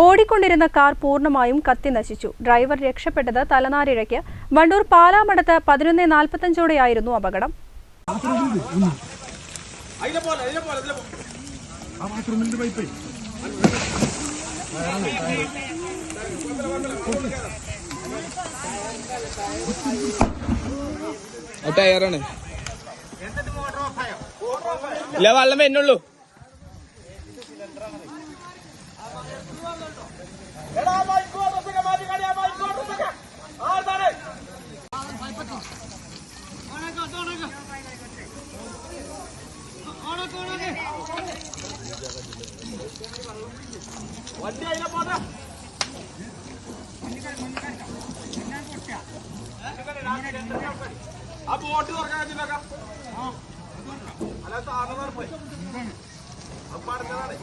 ഓടിക്കൊണ്ടിരുന്ന കാർ പൂർണമായും കത്തി നശിച്ചു. ഡ്രൈവർ രക്ഷപ്പെട്ടത് തലനാരിഴയ്ക്ക്. വണ്ടൂർ പാലാമടത്ത് പതിനൊന്ന് നാൽപ്പത്തഞ്ചോടെയായിരുന്നു അപകടം. ഇല്ല വെള്ളം വരുന്നുള്ളൂ ആ ബോട്ട് തുറക്കാൻ പറ്റില്ല അല്ല സാധനം അപ്പൊ അടുത്തതാണ്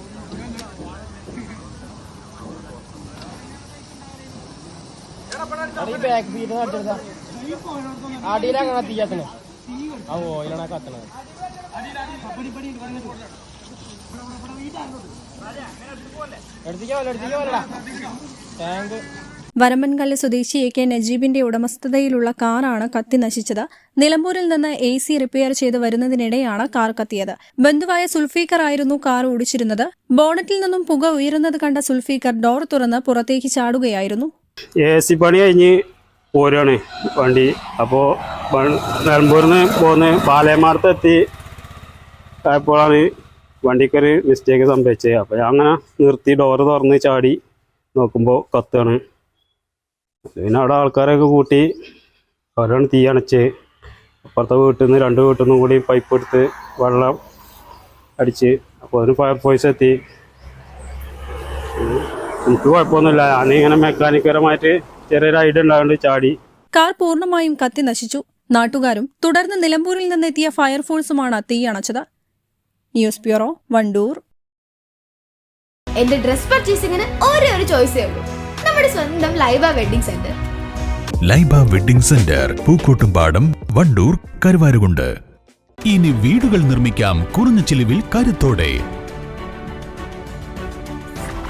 ബാക്ക് വരമ്പൻകല്ല് സ്വദേശി എ കെ നജീബിന്റെ ഉടമസ്ഥതയിലുള്ള കാറാണ് കത്തി നശിച്ചത്. നിലമ്പൂരിൽ നിന്ന് എ സി റിപ്പയർ ചെയ്ത് വരുന്നതിനിടെയാണ് കാർ കത്തിയത്. ബന്ധുവായ സുൽഫീക്കർ ആയിരുന്നു കാർ ഓടിച്ചിരുന്നത്. ബോണറ്റിൽ നിന്നും പുക ഉയരുന്നത് കണ്ട സുൽഫീക്കർ ഡോർ തുറന്ന് പുറത്തേക്ക് ചാടുകയായിരുന്നു. എ സി പണി കഴിഞ്ഞ് പോരുകയാണ് വണ്ടി. അപ്പോൾ നിലമ്പൂരിൽ നിന്ന് പോന്ന് പാലയമാർത്ത് എത്തി. ആയപ്പോഴാണ് വണ്ടിക്കൊരു മിസ്റ്റേക്ക് സംഭവിച്ചത്. അപ്പോൾ ഞാൻ അങ്ങനെ നിർത്തി ഡോറ് തുറന്ന് ചാടി നോക്കുമ്പോൾ കത്തുകയാണ് പിന്നെ അവിടെ ആൾക്കാരൊക്കെ കൂട്ടി അവരാണ് തീ അണച്ച്. അപ്പുറത്തെ വീട്ടിൽ നിന്ന് രണ്ട് വീട്ടിൽ നിന്നും കൂടി പൈപ്പ് എടുത്ത് വെള്ളം അടിച്ച്. അപ്പോൾ അതിന് ഫയർഫോഴ്സ് എത്തി. എനിക്ക് കുഴപ്പമൊന്നുമില്ല. ഞാനിങ്ങനെ മെക്കാനിക്കപരമായിട്ട് ചെറിയ ഐഡിയ ഉണ്ടാകൊണ്ട് ചാടി. കാർ പൂർണമായും കത്തി നശിച്ചു. നാട്ടുകാരും തുടർന്ന് നിലമ്പൂരിൽ നിന്നെത്തിയ ഫയർഫോഴ്സുമാണ് തീ അണച്ചത്. News bureau Wandoor. എന്റെ ഡ്രസ് പർച്ചേസിംഗിന് ഒരേ ഒരു ചോയ്സേ ഉള്ളൂ. നമ്മുടെ സ്വന്തം Laiba wedding centre. Laiba wedding centre Pookkottumpadam Wandoor Karuvarakundu. ഇനി വീടുകൾ നിർമ്മിക്കാം കുറഞ്ഞ ചിലവിൽ കരുത്തോടെ.